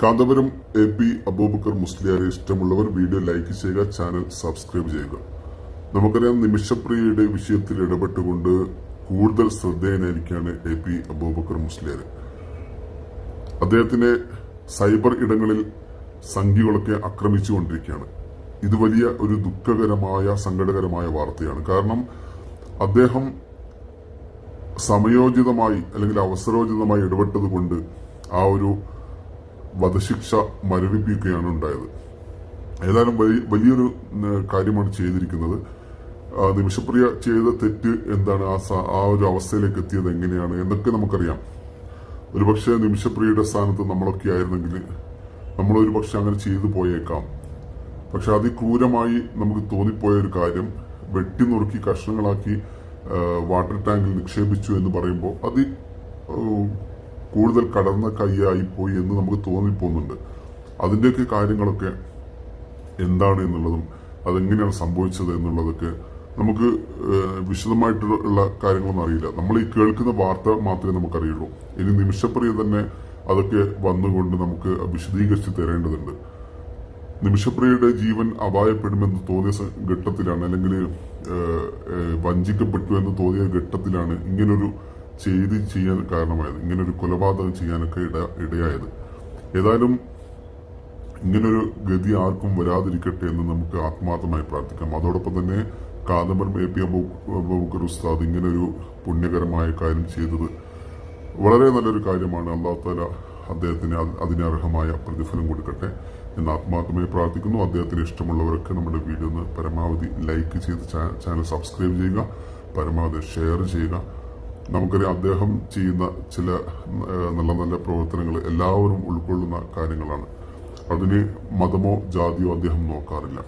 Kanthapuram A P Abubakar മുസ്ലിയാരെ ഇഷ്ടമുള്ളവർ video like ചെയ്യുക ചാനൽ സബ്സ്ക്രൈബ് ചെയ്യുക. നമുക്കറിയാം നിമിഷപ്രിയയുടെ വിഷയത്തിൽ ഇടപെട്ടുകൊണ്ട് കൂടുതൽ ശ്രദ്ധേയനായിരിക്കുകയാണ് എ പി അബൂബക്കർ മുസ്ലിയാർ അദ്ദേഹത്തിനെ സൈബർ ഇടങ്ങളിൽ സംഖ്യകളൊക്കെ ആക്രമിച്ചുകൊണ്ടിരിക്കുകയാണ്. ഇത് വലിയ ഒരു ദുഃഖകരമായ സങ്കടകരമായ വാർത്തയാണ്. കാരണം അദ്ദേഹം സമയോചിതമായി അല്ലെങ്കിൽ അവസരോചിതമായി ഇടപെട്ടതുകൊണ്ട് ആ ഒരു വധശിക്ഷ മരവിപ്പിക്കുകയാണ് ഉണ്ടായത്. ഏതായാലും വലിയ വലിയൊരു കാര്യമാണ് ചെയ്തിരിക്കുന്നത്. നിമിഷപ്രിയ ചെയ്ത തെറ്റ് എന്താണ്? ആ ആ ഒരു അവസ്ഥയിലേക്ക് എത്തിയത് എങ്ങനെയാണ്? എന്നൊക്കെ നമുക്കറിയാം. ഒരുപക്ഷെ നിമിഷപ്രിയയുടെ സ്ഥാനത്ത് നമ്മളൊക്കെ ആയിരുന്നെങ്കിൽ നമ്മൾ ഒരുപക്ഷെ അങ്ങനെ ചെയ്തു പോയേക്കാം. പക്ഷെ അതിക്രൂരമായി നമുക്ക് തോന്നിപ്പോയ ഒരു കാര്യം വെട്ടി നുറുക്കി കഷ്ണങ്ങളാക്കി വാട്ടർ ടാങ്കിൽ നിക്ഷേപിച്ചു എന്ന് പറയുമ്പോൾ അത് കൂടുതൽ കടന്ന കൈയായി പോയി എന്ന് നമുക്ക് തോന്നിപ്പോകുന്നുണ്ട്. അതിന്റെയൊക്കെ കാര്യങ്ങളൊക്കെ എന്താണ് എന്നുള്ളതും അതെങ്ങനെയാണ് സംഭവിച്ചത് എന്നുള്ളതൊക്കെ നമുക്ക് വിശദമായിട്ടുള്ള കാര്യങ്ങളൊന്നും അറിയില്ല. നമ്മൾ ഈ കേൾക്കുന്ന വാർത്ത മാത്രമേ നമുക്കറിയുള്ളൂ. ഇനി നിമിഷപ്രിയ തന്നെ അതൊക്കെ വന്നുകൊണ്ട് നമുക്ക് വിശദീകരിച്ച് തരേണ്ടതുണ്ട്. നിമിഷപ്രിയയുടെ ജീവൻ അപായപ്പെടുമെന്ന് തോന്നിയ ഘട്ടത്തിലാണ് അല്ലെങ്കിൽ വഞ്ചിക്കപ്പെട്ടു എന്ന് തോന്നിയ ഘട്ടത്തിലാണ് ഇങ്ങനൊരു ചെയ്തി ചെയ്യാൻ കാരണമായത്. ഇങ്ങനൊരു കൊലപാതകം ചെയ്യാനൊക്കെ ഇട ഇടയായത്. ഏതായാലും ഇങ്ങനൊരു ഗതി ആർക്കും വരാതിരിക്കട്ടെ എന്ന് നമുക്ക് ആത്മാർത്ഥമായി പ്രാർത്ഥിക്കാം. അതോടൊപ്പം തന്നെ കാദംബരം എ പി അബൂബക്കർ ഉസ്താദ് ഇങ്ങനൊരു പുണ്യകരമായ കാര്യം ചെയ്തത് വളരെ നല്ലൊരു കാര്യമാണ്. അള്ളാഹു താല അദ്ദേഹത്തിന് അതിന് അർഹമായ പ്രതിഫലം കൊടുക്കട്ടെ എന്ന് ആത്മാർത്ഥമായി പ്രാർത്ഥിക്കുന്നു. അദ്ദേഹത്തിന് ഇഷ്ടമുള്ളവരൊക്കെ നമ്മുടെ വീഡിയോ ഒന്ന് പരമാവധി ലൈക്ക് ചെയ്ത് ചാനൽ സബ്സ്ക്രൈബ് ചെയ്യുക പരമാവധി ഷെയർ ചെയ്യുക. നമുക്കറിയാം അദ്ദേഹം ചെയ്യുന്ന ചില നല്ല നല്ല പ്രവർത്തനങ്ങൾ എല്ലാവരും ഉൾക്കൊള്ളുന്ന കാര്യങ്ങളാണ്. അതിന് മതമോ ജാതിയോ അദ്ദേഹം നോക്കാറില്ല.